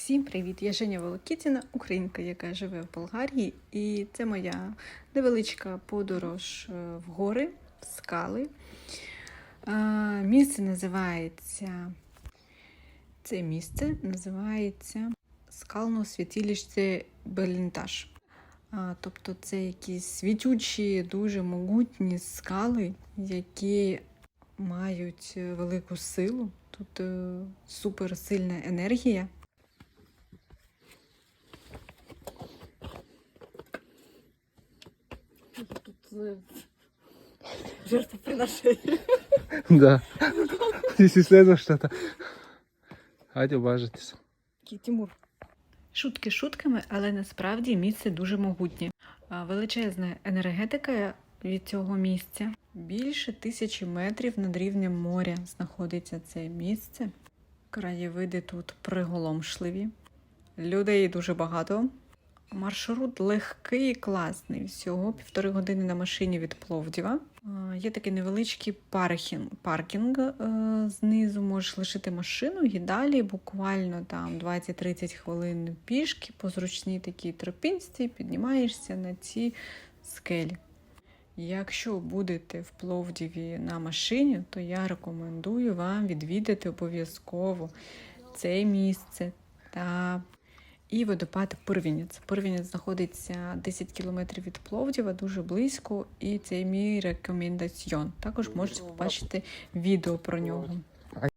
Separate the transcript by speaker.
Speaker 1: Всім привіт! Я Женя Волокітіна, українка, яка живе в Болгарії, і це моя невеличка подорож е, в гори, в скали. Місце називається це місце називається скално святилище Белінтаж. Тобто це якісь світючі, дуже могутні скали, які мають е, велику силу. Тут е, суперсильна енергія.
Speaker 2: Э, жертвоприношение.
Speaker 3: Да. Если следует что-то. Хайте уважитесь.
Speaker 2: Тимур.
Speaker 1: Шутки шутками, але насправді місце дуже могутнє. Величезна енергетика від цього місця. Більше тисячі метрів над рівнем моря знаходиться це місце. Краєвиди тут приголомшливі. Людей дуже багато. Маршрут легкий класний. Всього півтори години на машині від Пловдіва. Є такий невеличкий паркінг. паркінг е, знизу можеш лишити машину і далі буквально там 20-30 хвилин пішки по зручній такій тропінці піднімаєшся на ці скелі. Якщо будете в Пловдіві на машині, то я рекомендую вам відвідати обов'язково це місце та і водопад Пирвінець. Пирвінець знаходиться 10 кілометрів від Пловдіва, дуже близько, і це мій рекомендаціон. Також можете побачити відео про нього.